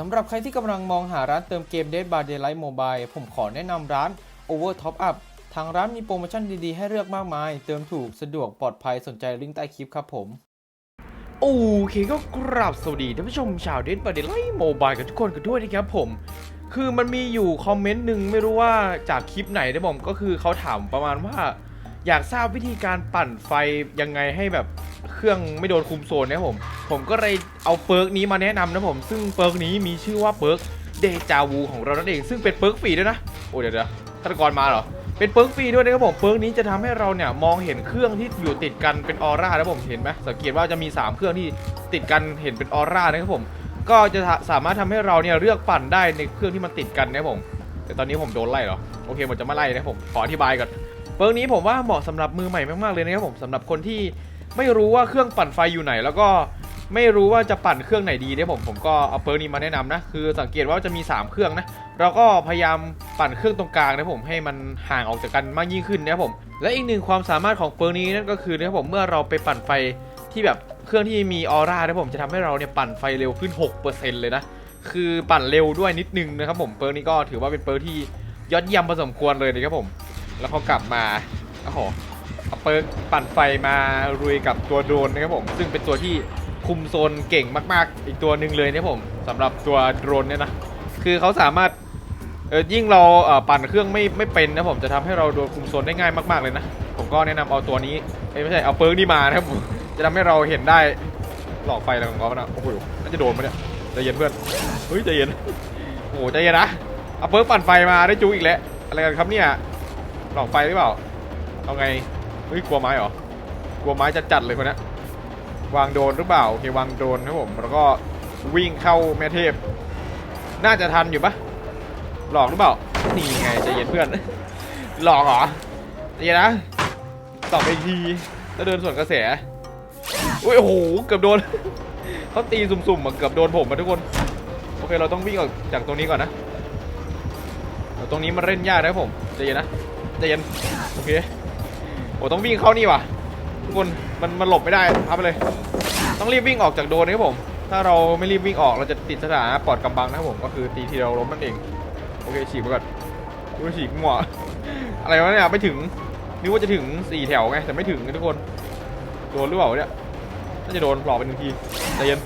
สำหรับใครที่กำลังมองหาร้านเติมเกม Dead by Daylight Mobile ผมขอแนะนำร้าน Over Top Up ทางร้านมีโปรโมชั่นดีๆ ให้เลือกมากมาย เติมถูกสะดวกปลอดภัยสนใจลิงก์ใต้คลิปครับผม โอเคก็กราบสวัสดีท่านผู้ชมชาว Dead by Daylight Mobile กันทุกคนกันด้วยนะครับผม คือมันมีอยู่คอมเมนต์หนึ่งไม่รู้ว่าจากคลิปไหนนะผมก็คือเขาถามประมาณว่า อยากทราบวิธีการปั่นไฟยังไงให้แบบเครื่องไม่โดนคุมโซนนะผม ผมก็เลยเอาเปิร์กนี้มาแนะนำนะผม ซึ่งเปิร์กนี้มีชื่อว่าเปิร์กเดจาวูของเรานั่นเอง ซึ่งเป็นเปิร์กฟรีด้วยนะ โอ้เดี๋ยวเดี๋ยวฆาตกรมาเหรอ เป็นเปิร์กฟรีด้วยนะครับผม เปิร์กนี้จะทำให้เราเนี่ยมองเห็นเครื่องที่อยู่ติดกันเป็นออร่านะผมเห็นไหมสังเกตว่าจะมี 3 เครื่องที่ติดกันเห็นเป็นออร่านะครับผม ก็จะสามารถทำให้เราเนี่ยเลือกปั่นได้ในเครื่องที่มันติดกันนะผม แต่ตอนนี้ผมโดนไล่เหรอ โอเคผมจะไม่ไล่นะผม ขออธิบายก่อน เปิร์กนี้ผมว่าเหมาะสำหรับมือใหม่มากๆเลยนะครับผมสำหรับคนที่ไม่รู้ว่าเครื่องปั่นไฟอยู่ไหน แล้วก็ไม่รู้ว่าจะปั่นเครื่องไหนดีเนี่ยผมผมก็เอาเปิร์กนี้มาแนะนำนะคือสังเกตว่าจะมี 3 เครื่องนะเราก็พยายามปั่นเครื่องตรงกลางนะผมให้มันห่างออกจากกันมากยิ่งขึ้นนะผมและอีกหนึ่งความสามารถของเปิร์กนี้นั่นก็คือนะครับผมเมื่อเราไปปั่นไฟที่แบบเครื่องที่มีออร่านะผมจะทำให้เราเนี่ยปั่นไฟเร็วขึ้น 6%เลยนะคือปั่นเร็วด้วยนิดนึงนะครับผมเปิร์กนี้ก็ถือว่าเป็นเปิร์กที่ยอดเยี่ยมพอสมควรเลยนะครับผม แล้วพอกลับมาโอ้โหเอาเปิร์กปั่นไฟมารุยกับตัวโดรนนะครับผม ซึ่งเป็นตัวที่คุมโซนเก่งมาก ๆ อีกตัวหนึ่งเลยนะครับผมสำหรับตัวโดรนเนี่ยนะคือเขาสามารถเออยิ่งเราปั่นเครื่องไม่ไม่เป็นนะผมจะทำให้เราโดนคุมโซนได้ง่ายมากๆเลยนะผมก็แนะนำเอาตัวนี้ไม่ใช่เอาเปิร์กนี่มานะครับผมจะทำให้เราเห็นได้หลอกไฟอะไรของเขานะโอ้โหน่าจะโดนมั้ยเนี่ยใจเย็นเพื่อนเฮ้ยใจเย็นโอ้โหใจเย็นนะเอาเปิร์กปั่นไฟมาได้จูอีกแล้วอะไรกันครับเนี่ย หลอกไฟหรือเปล่า เอาไง เฮ้ย กลัวไม้เหรอ กลัวไม้จะจัดเลยคนนี้วางโดนหรือเปล่า โอเควางโดนครับผม แล้วก็วิ่งเข้าแม่เทพ น่าจะทันอยู่ปะหลอกหรือเปล่า นี่ไงใจเย็นเพื่อน หลอกเหรอใจเย็นนะตอบไปอีกที แล้วเดินสวนกระแสอุ้ยโอ้โห เกือบโดน เขาตีสุ่มๆมาเกือบโดนผมมาทุกคน โอเค เราต้องวิ่งออกจากตรงนี้ก่อนนะตรงนี้มันเล่นยากนะผมใจเย็นนะ ใจเย็นโอเคโอ้ต้องวิ่งเข้านี่ว่ะทุกคนมันมันหลบไม่ได้พับไปเลย ต้องรีบวิ่งออกจากโดนนะครับผม ถ้าเราไม่รีบวิ่งออกเราจะติดสถานะปลอดกำบังนะครับผมก็คือตีทีเราล้มนั่นเองโอเคฉีกไปก่อนดูฉีกหัวอะไรวะเนี่ยไม่ถึงนึกว่าจะถึงสี่แถวไงแต่ไม่ถึงทุกคนโดนหรือเปล่าเนี่ยน่าจะโดนปลอกไปหนึ่งทีใจเย็น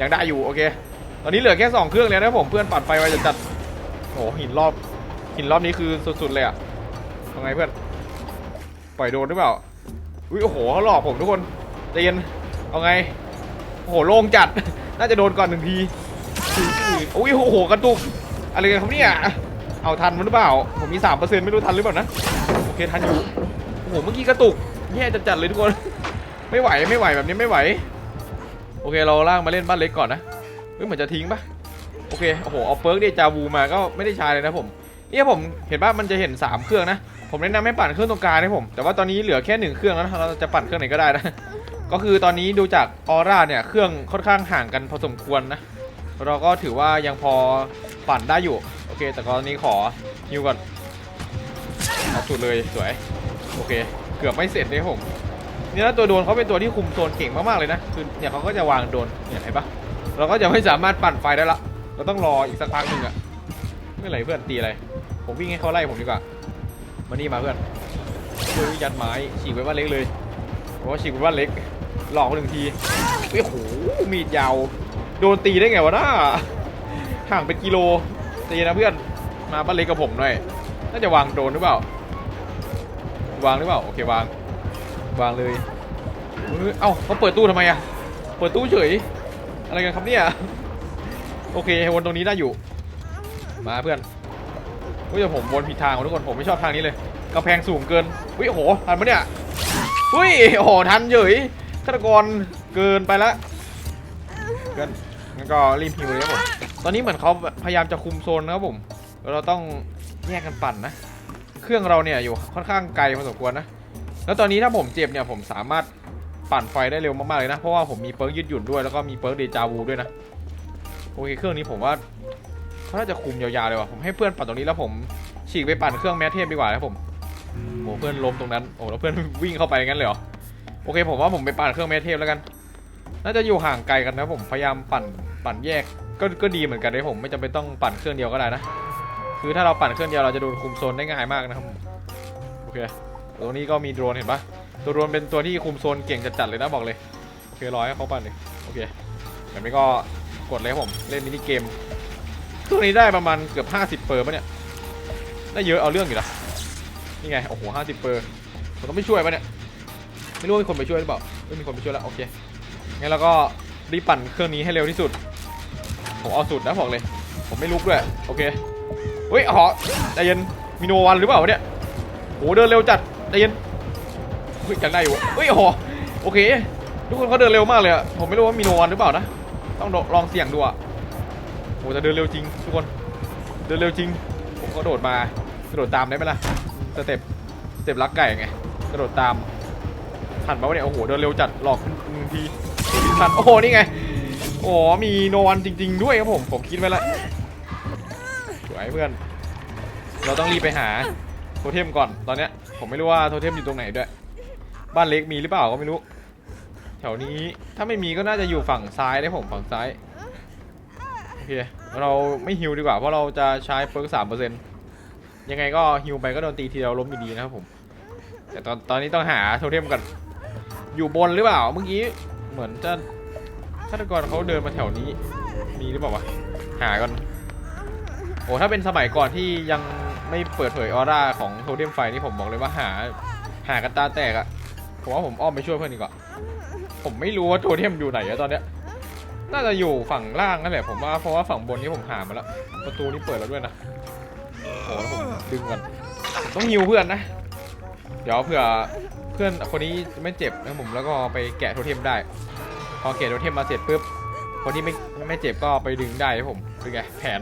ยังได้อยู่โอเค ตอนนี้เหลือแค่สองเครื่องแล้วนะผมเพื่อนปั่นไฟไว้จะจัดโอ้โหหินรอบหินรอบนี้คือสุดๆเลยอะ ทำไงเพื่อน ปล่อยโดนหรือเปล่า อุ้ยโอ้โหเขาหลอกผมทุกคนใจเย็น เอาไง โอ้โหโล่งจัด น่าจะโดนก่อนหนึ่งทีอุ้ยโอ้โหกระตุก อะไรกันครับเนี่ย เอาทันมันหรือเปล่า ผมมีสามเปอร์เซ็นต์ไม่รู้ทันหรือเปล่านะ โอเคทันอยู่ โอ้โหเมื่อกี้กระตุก แย่จัดๆเลยทุกคน ไม่ไหวไม่ไหวแบบนี้ไม่ไหว โอเคเราล่างมาเล่นบ้านเล็กก่อนนะ เฮ้ยเหมือนจะทิ้งปะโอเค โอ้โห เอาเปิร์กเดจาวูมาก็ไม่ได้ใช้เลยนะผมเนี่ยผมเห็นว่ามันจะเห็น 3 เครื่องนะ ผมแนะนำให้ปั่นเครื่องตรงกลางนะผม แต่ว่าตอนนี้เหลือแค่1เครื่องแล้วนะเราจะปั่นเครื่องไหนก็ได้นะ ก็คือตอนนี้ดูจากออร่าเนี่ยเครื่องค่อนข้างห่างกันพอสมควรนะ เราก็ถือว่ายังพอปั่นได้อยู่ โอเค แต่ตอนนี้ขอฮิวก่อนเอาสุดเลยสวย โอเค เกือบไม่เสร็จเลยครับผมเนี่ยนะตัวโดนเขาเป็นตัวที่คุมโซนเก่งมากๆเลยนะ คือเนี่ยเขาก็จะวางโดนเนี่ยเห็นปะเราก็จะไม่สามารถปั่นไฟได้ละ เราต้องรออีกสักพักหนึ่งอะไม่ไหลเพื่อนตีอะไร ผมวิ่งให้เขาไล่ผมดีกว่า มานี่มาเพื่อนเฮ้ยยัดไม้ฉีกไปบ้านเล็กเลยเพราะว่าฉีกไปบ้านเล็ก หลอกหนึ่งทีเฮ้ยโหมีดยาว โดนตีได้ไงวะน้าห่างเป็นกิโลตีนะเพื่อนมาบ้านเล็กกับผมหน่อยน่าจะวางโดนหรือเปล่า วางหรือเปล่าโอเควาง วางเลยเฮ้ยเอ้าเขาเปิดตู้ทำไมอะเปิดตู้เฉย อะไรกันครับเนี่ยโอเควนตรงนี้ได้อยู่ มาเพื่อน เฮ้ยแต่ผมวนผิดทางว่ะทุกคนผมไม่ชอบทางนี้เลยกำแพงสูงเกินเฮ้ยโอ้โหทันปะเนี่ยเฮ้ยโอ้โหทันเฉยฆาตกรเกินไปละเกินงั้นก็รีบพิวเลยครับผมตอนนี้เหมือนเขาพยายามจะคุมโซนนะครับผมเราต้องแยกกันปั่นนะ เครื่องเราเนี่ยอยู่ค่อนข้างไกลพอสมควรนะ แล้วตอนนี้ถ้าผมเจ็บเนี่ยผมสามารถปั่นไฟได้เร็วมากๆเลยนะ เพราะว่าผมมีเปิร์กยืดหยุ่นด้วยแล้วก็มีเปิร์กเดจาวูด้วยนะ โอเคเครื่องนี้ผมว่า เขาน่าจะคุมยาวๆเลยว่ะผมให้เพื่อนปั่นตรงนี้แล้วผมฉีกไปปั่นเครื่องแมทเทพดีกว่าครับผมโอ้เพื่อนล้มตรงนั้นโอ้แล้วเพื่อนวิ่งเข้าไปงั้นเลยเหรอโอเคผมว่าผมไปปั่นเครื่องแมทเทพแล้วกัน น่าจะอยู่ห่างไกลกันนะผมพยายามปั่นปั่นแยกก็ก็ดีเหมือนกันเลยผมไม่จำเป็นต้องปั่นเครื่องเดียวก็ได้นะคือถ้าเราปั่นเครื่องเดียวเราจะโดนคุมโซนได้ง่ายมากนะครับโอเคตรงนี้ก็มีโดรนเห็นปะตัวโดรนเป็นตัวที่คุมโซนเก่งจัดๆเลยนะบอกเลยโอเคร้อให้เขาปั่นเลยโอเคแบบนี้ก็กดเลยครับผมเล่นมินิเกม ตัวนี้ได้ประมาณเกือบ 50 เปอร์ป่ะเนี่ย ได้เยอะเอาเรื่องอยู่นะนี่ไง โอ้โห50เปอร์ผมต้องไม่ช่วยป่ะเนี่ย ไม่รู้ว่ามีคนไปช่วยหรือเปล่าไม่มีคนไปช่วยแล้ว โอเค งั้นเราก็รีบปั่นเครื่องนี้ให้เร็วที่สุด ผมเอาสุดนะบอกเลย ผมไม่ลุกด้วย โอเค เฮ้ยหอใจเย็น มีโนวันหรือเปล่าเนี่ยโหเดินเร็วจัดใจเย็น เฮ้ยอยากได้อยู่เฮ้ยหอโอเค ทุกคนเขาเดินเร็วมากเลยอะผมไม่รู้ว่ามีโนวันหรือเปล่านะ ต้องลองเสี่ยงดูอะ โหแต่เดินเร็วจริงทุกคน เดินเร็วจริง ผมก็โดดมากระโดดตามได้ไหมล่ะสเต็ปสเต็ปลักไก่ไงกระโดดตามทันปะวะเนี่ยโอ้โหเดินเร็วจัดหลอกหนึ่งทีทันโอ้โหนี่ไงโอ้มีโนวันจริง ๆ ด้วยครับผมผมคิดไว้แล้วสวยเพื่อน เราต้องรีบไปหาโทเทมก่อนตอนเนี้ยผมไม่รู้ว่าโทเทมอยู่ตรงไหนด้วย บ้านเล็กมีหรือเปล่าก็ไม่รู้ แถวนี้ถ้าไม่มีก็น่าจะอยู่ฝั่งซ้ายได้ผมฝั่งซ้าย เค เราไม่ฮิวดีกว่าเพราะเราจะใช้เปิร์กสามเปอร์เซ็นต์ยังไงก็ฮิวไปก็โดนตีทีเดียวล้มอยู่ดีนะครับผม แต่ตอนตอนนี้ต้องหาโทเทมก่อนอยู่บนหรือเปล่าเมื่อกี้เหมือนจะฆาตกรเขาเดินมาแถวนี้ มีหรือเปล่าวะหากันโอ้ถ้าเป็นสมัยก่อนที่ยังไม่เปิดเผยออร่าของโทเทมไฟนี่ผมบอกเลยว่าหาหากันตาแตกอะผมว่าผมอ้อมไปช่วยเพื่อนดีกว่าผมไม่รู้ว่าโทเทมอยู่ไหนอะตอนเนี้ย น่าจะอยู่ฝั่งล่างนั่นแหละผมว่าเพราะว่าฝั่งบนนี้ผมหามาแล้วประตูนี้เปิดแล้วด้วยนะโอ้แล้วผมดึงกันต้องฮิวเพื่อนนะ เดี๋ยวเผื่อเพื่อนคนนี้ไม่เจ็บนะผมแล้วก็ไปแกะโทเทมได้ พอแกะโทเทมมาเสร็จปุ๊บคนที่ไม่ไม่เจ็บก็ไปดึงได้ผมเป็นไงแผน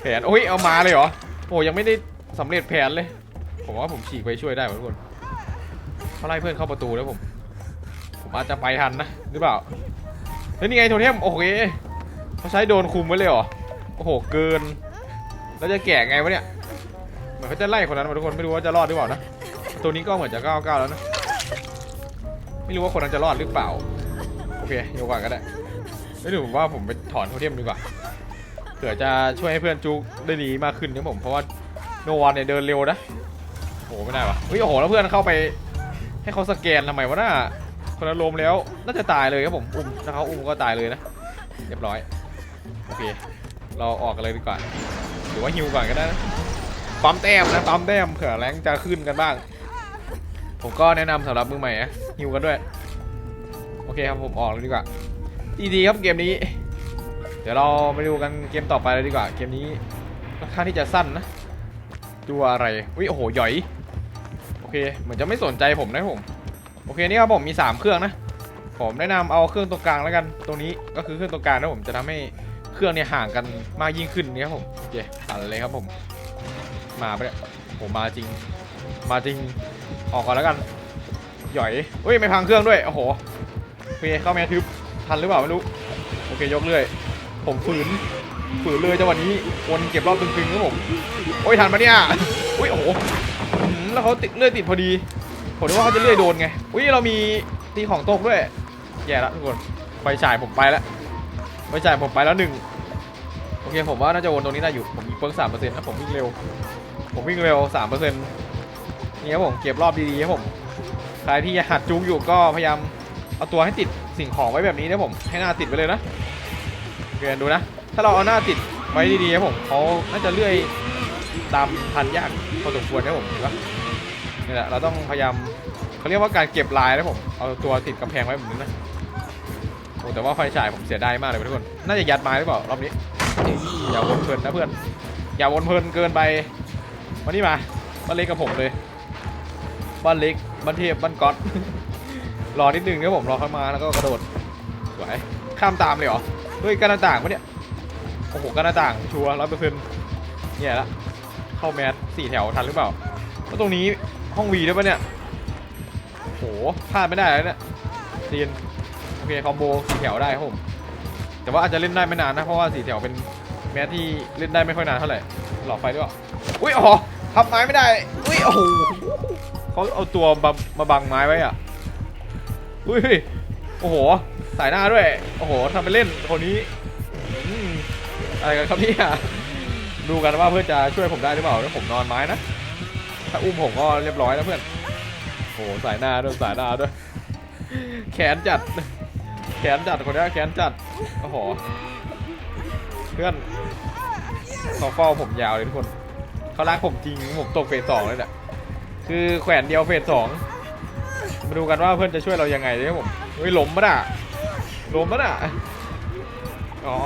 แผนโอ้ยเอามาเลยเหรอโอ้ยังไม่ได้สำเร็จแผนเลย ผมว่าผมฉีกไปช่วยได้ทุกคนเขาไล่เพื่อนเข้าประตูแล้วผม ผมอาจจะไปทันนะหรือเปล่า เฮ้ยนี่ไงโทเทมโอเคเขาใช้โดนคุมไว้เลยเหรอ โอ้โห เกิน แล้วจะแกะไงวะเนี่ย เหมือนเขาจะไล่คนนั้นมาทุกคน ไม่รู้ว่าจะรอดหรือเปล่านะ ตัวนี้ก็เหมือนจะก้าวก้าวแล้วนะ ไม่รู้ว่าคนนั้นจะรอดหรือเปล่า โอเคโยกก่อนก็ได้ไม่รู้ผมว่าผมไปถอนโทเทมดีกว่า เผื่อจะช่วยให้เพื่อนจุกได้ดีมากขึ้นนะผม เพราะว่าโนวันเนี่ยเดินเร็วนะ โอ้โหไม่ได้วะเฮ้ยโอ้โหแล้วเพื่อนเข้าไปให้เขาสแกนทำไมวะน่า คนอารมณ์แล้วน่าจะตายเลยครับผมอุ้มถ้าเขาอุ้มก็ตายเลยนะเรียบร้อยโอเคเราออกกันเลยดีกว่าหรือว่าฮิวก่อนก็ได้นะปั๊มแต้มนะปั๊มแต้มเผื่อแรงจะขึ้นกันบ้าง ผมก็แนะนำสำหรับมือใหม่นะฮิวกันด้วยโอเคครับผมออกเลยดีกว่าดีๆครับเกมนี้ เดี๋ยวเราไปดูกันเกมต่อไปเลยดีกว่า เกมนี้ค่อนข้างที่จะสั้นนะ ตัวอะไรอุ้ยโอ้โหหย่อยโอเคเหมือนจะไม่สนใจผมนะผม โอเคนี่ครับผมมี 3 เครื่องนะ ผมแนะนำเอาเครื่องตรงกลางแล้วกัน ตรงนี้ก็คือเครื่องตรงกลางนะผมจะทำให้เครื่องเนี่ยห่างกันมากยิ่งขึ้นเนี่ยครับผมโอเคตัดเลยครับผม มาไปเนี่ยผมมาจริง มาจริงออกก่อนแล้วกันหย่อยเฮ้ยไม่พังเครื่องด้วยโอ้โหโอเคเข้าแมทึบทันหรือเปล่าไม่รู้โอเคยกเลื่อยผมฝืนฝืนเลยจังหวะนี้วนเก็บรอบตึงๆครับผมโอ้ยทันปะเนี่ยอุ้ยโอ้โหแล้วเขาติดเลื่อยติดพอดี ผมนึกว่าเขาจะเลื่อยโดนไง อุ้ยเรามีตีของตกด้วย แย่ล้วทุกคนไฟฉายผมไปแล้วไฟฉายผมไปแล้วหนึ่งโอเคผมว่าน่าจะวนตรงนี้ได้อยู่ ผมมีเปิร์กสามเปอร์เซ็นต์นะผมวิ่งเร็ว ผมวิ่งเร็วสามเปอร์เซ็นต์นี่ครับผมเก็บรอบดีๆครับผม ใครที่หัดจูงอยู่ก็พยายามเอาตัวให้ติดสิ่งของไว้แบบนี้นะผม ให้หน้าติดไว้เลยนะโอเคดูนะ ถ้าเราเอาหน้าติดไว้ดีๆครับผมเขาน่าจะเลื่อยตามพันยากพอสมควรนะผมเห็นปะ นี่แหละเราต้องพยายามเขาเรียกว่าการเก็บลายนะผมเอาตัวติดกำแพงไว้แบบนี้นะโอ้แต่ว่าไฟฉายผมเสียดายมากเลยทุกคนน่าจะยัดไม้หรือเปล่ารอบนี้อย่าวนเพลินนะเพื่อน อย่าวนเพลินเกินไปมานี่มาบ้านเล็กกับผมเลยบ้านเล็กบ้านเทพบ้านก๊อตรอนิดนึงนะผมรอเข้ามาแล้วก็กระโดดสวยข้ามตามเลยเหรอเฮ้ยกันหน้าต่างปะเนี่ยโอ้โหกันหน้าต่างชัวร์ร้อยเปอร์เซ็นต์เนี่ยละเข้าแมสสี่แถวทันหรือเปล่าแล้วตรงนี้ ห้องวีด้วยปะเนี่ยโอ้โหพลาดไม่ได้แล้วเนี่ยเซียนโอเคคอมโบสี่แถวได้ครับผมแต่ว่าอาจจะเล่นได้ไม่นานนะเพราะว่าสี่แถวเป็นแมสที่เล่นได้ไม่ค่อยนานเท่าไหร่หลอกไฟด้วยเปล่าอุ้ยอ๋อพับไม้ไม่ได้อุ้ยโอ้โหเขาเอาตัวมามาบังไม้ไว้อะอุ้ยโอ้โหสายหน้าด้วยโอ้โหทำไปเล่นคนนี้อะไรกันครับเนี่ยดูกันว่าเพื่อนจะช่วยผมได้หรือเปล่าถ้าผมนอนไม้นะ ถ้าอุ้มผมก็เรียบร้อยนะเพื่อนโอ้โหสายหน้าด้วยสายหน้าด้วยแขนจัด แขนจัดคนนี้แขนจัดโอ้โหเพื่อนเขาเฝ้าผมยาวเลยทุกคนเขารักผมจริงผมตกเฟสสองเลยแหละคือแขวนเดียวเฟสสองมาดูกันว่าเพื่อนจะช่วยเรายังไงเลยครับผมเฮ้ยล้มปะน่ะล้มปะน่ะอ๋อ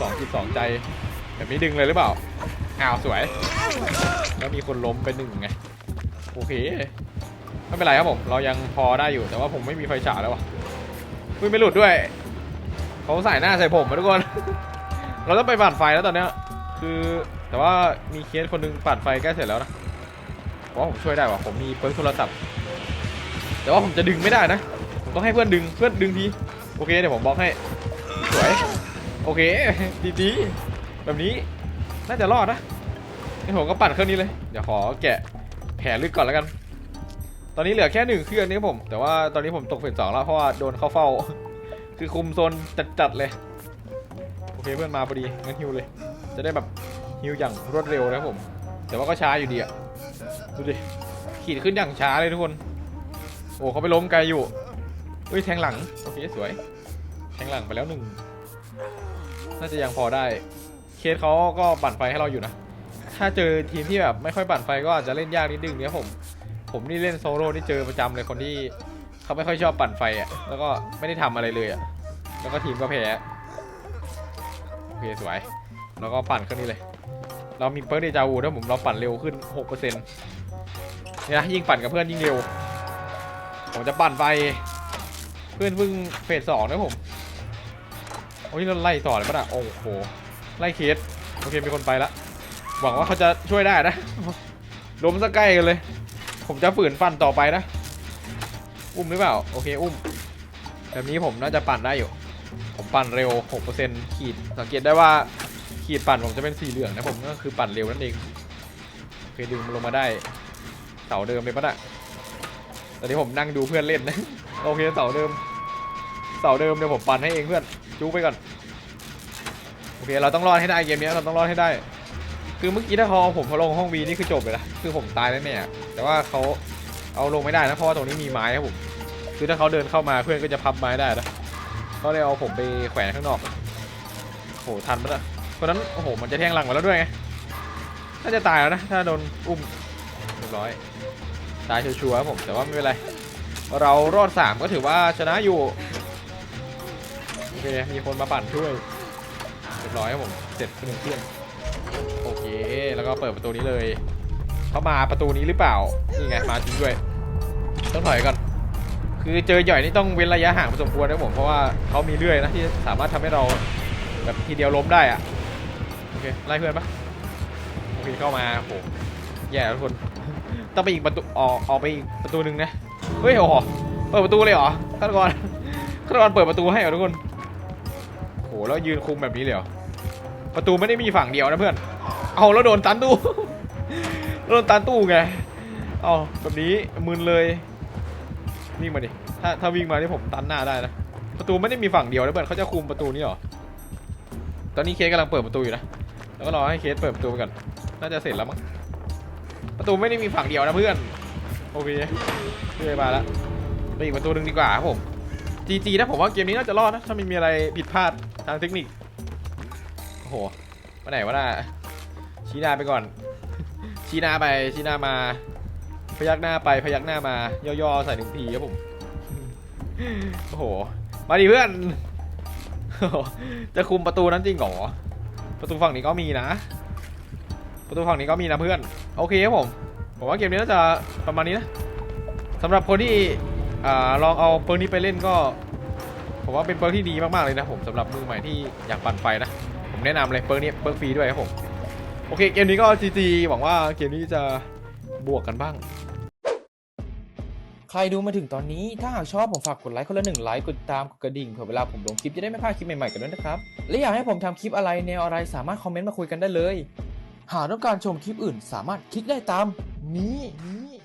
สองจิตสองใจแบบนี้ดึงเลยหรือเปล่า อ้าวสวย แล้วมีคนล้มไปหนึ่งไง โอเค ไม่เป็นไรครับผม เรายังพอได้อยู่ แต่ว่าผมไม่มีไฟฉายแล้ววะอุ้ยไม่หลุดด้วย เขาใส่หน้าใส่ผมมาทุกคน เราต้องไปปั่นไฟแล้วตอนเนี้ย คือแต่ว่ามีเคสคนหนึงปั่นไฟใกล้เสร็จแล้วนะเพราะว่าผมช่วยได้ว่ะผมมีเปิร์กโทรศัพท์ แต่ว่าผมจะดึงไม่ได้นะ ผมต้องให้เพื่อนดึง เพื่อนดึงที โอเคเดี๋ยวผมบล็อกให้ สวย โอเค ดีๆแบบนี้ น่าจะรอดนะงั้ผมก็ปั่นเครื่องนี้เลย เดี๋ยวขอแกะแผลลึกก่อนแล้วกัน ตอนนี้เหลือแค่หนึ่งเครื่องนี้ผม แต่ว่าตอนนี้ผมตกเฟสสองแล้วเพราะว่าโดนเข้าเฝ้า คือคุมโซนจัดๆเลย โอเคเพื่อนมาพอดีงั้นฮิวเลย จะได้แบบฮิวอย่างรวดเร็วนะครับผม แต่ว่าก็ช้าอยู่ดีอะดูดิ ขีดขึ้นอย่างช้าเลยทุกคน โอ้เขาไปล้มไกลอยู่เฮ้ยแทงหลัง โอเคสวย แทงหลังไปแล้วหนึ่ง น่าจะยังพอได้ เคสเขาก็ปั่นไฟให้เราอยู่นะ ถ้าเจอทีมที่แบบไม่ค่อยปั่นไฟก็อาจจะเล่นยากนิดนึงเนี่ยผม ผมนี่เล่นโซโล่ที่เจอประจำเลยคนที่เขาไม่ค่อยชอบปั่นไฟอะ แล้วก็ไม่ได้ทำอะไรเลยอะ แล้วก็ทีมก็แพ้ โอเคสวย แล้วก็ปั่นเครื่องนี้เลย เรามีเปิร์กเดจาวูถ้าผมเราปั่นเร็วขึ้น 6%เนี่ยนะยิ่งปั่นกับเพื่อนยิ่งเร็ว ผมจะปั่นไฟเพื่อนเพิ่งเฟสสองนะผมโอ้ยเราไล่ต่อเลยปะน่ะโอ้โห ไล่เคสโอเคมีคนไปละหวังว่าเขาจะช่วยได้นะล้มซะใกล้กันเลย ผมจะฝืนปั่นต่อไปนะ อุ้มหรือเปล่า โอเคอุ้ม แบบนี้ผมน่าจะปั่นได้อยู่ ผมปั่นเร็ว 6%ขีด สังเกตได้ว่าขีดปั่นผมจะเป็นสีเหลืองนะผมก็คือปั่นเร็วนั่นเองโอเคดึงมันลงมาได้เสาเดิมเลยปะน่ะตอนนี้ผมนั่งดูเพื่อนเล่นนะ โอเคเสาเดิม เสาเดิมเดี๋ยวผมปั่นให้เองเพื่อน จูไปก่อน โอเคเราต้องรอดให้ได้เกมนี้เราต้องรอดให้ได้ คือเมื่อกี้ถ้าเขาเอาผมเขาลงห้องวีนี่คือจบเลยนะคือผมตายแล้วเนี่ยแต่ว่าเขาเอาลงไม่ได้นะเพราะว่าตรงนี้มีไม้ครับผมคือถ้าเขาเดินเข้ามาเพื่อนก็จะพับไม้ได้นะก็เลยเอาผมไปแขวนข้างนอกโหทันปะนะคนนั้นโอ้โหมันจะแทงหลังมาแล้วด้วยไงน่าจะตายแล้วนะถ้าโดนอุ้มเรียบร้อยตายชัวร์ครับผมแต่ว่าไม่เป็นไรเรารอดสามก็ถือว่าชนะอยู่โอเคมีคนมาปั่นช่วย เรียบร้อยครับผมเสร็จไปหนึ่งเครื่องโอเคแล้วก็เปิดประตูนี้เลยเขามาประตูนี้หรือเปล่านี่ไงมาจริงด้วย ต้องถอยก่อน คือเจอหย่อยนี่ต้องเว้นระยะห่างพอสมควรนะผมเพราะว่าเขามีเลื่อยนะที่สามารถทำให้เราแบบทีเดียวล้มได้อะโอเคไล่เพื่อนปะโอเคเข้ามาโหแย่ทุกคนต้องไปอีกประตูออกออกไปอีกประตูหนึ่งนะเฮ้ยโอ้โหเปิดประตูเลยเหรอฆาตกรฆาตกรเปิดประตูให้เหรอทุกคน แล้วยืนคุมแบบนี้เลยเหรอประตูไม่ได้มีฝั่งเดียวนะเพื่อน เอาแล้วโดนตันตู้ โดนตันตู้ไง เอาแบบนี้มึนเลยวิ่งมาดิ ถ้าถ้าวิ่งมาที่ผมตันหน้าได้นะ ประตูไม่ได้มีฝั่งเดียวนะเพื่อนเขาจะคุมประตูนี้เหรอ ตอนนี้เคสกำลังเปิดประตูอยู่นะ แล้วก็รอให้เคสเปิดประตูไปก่อน น่าจะเสร็จแล้วมั้ง ประตูไม่ได้มีฝั่งเดียวนะเพื่อน โอเคเพื่อนมาแล้วไปอีกประตูหนึ่งดีกว่าครับผม จีนะผมว่าเกมนี้น่าจะรอดนะ ถ้าไม่มีอะไรผิดพลาดทางเทคนิค โอ้โหมาไหนวะน่ะชี้หน้าไปก่อน ชี้หน้าไปชี้หน้ามา พยักหน้าไปพยักหน้ามา ย่อๆใส่หนึ่งทีครับผม โอ้โห มาดิเพื่อน จะคุมประตูนั้นจริงเหรอ ประตูฝั่งนี้ก็มีนะ ประตูฝั่งนี้ก็มีนะเพื่อน โอเคครับผม ผมว่าเกมนี้น่าจะประมาณนี้นะสำหรับคนที่ ลองเอาเปิร์นี้ไปเล่นก็ผมว่าเป็นเปิร์ที่ดีมากๆเลยนะผมสำหรับมือใหม่ที่อยากปั่นไฟนะ ผมแนะนำเลยเปิร์นี้เปิร์ฟรีด้วยครับผมโอเคเกมนี้ก็จีจีหวังว่าเกมนี้จะบวกกันบ้าง ใครดูมาถึงตอนนี้ถ้าหากชอบผมฝากกดไลค์คนละหนึ่งไลค์กดติดตามกดกระดิ่งเผื่อเวลาผมลงคลิปจะได้ไม่พลาดคลิปใหม่ๆกันด้วยนะครับ และอยากให้ผมทำคลิปอะไรแนวอะไรสามารถคอมเมนต์มาคุยกันได้เลย หากต้องการชมคลิปอื่นสามารถคลิกได้ตามนี้นี้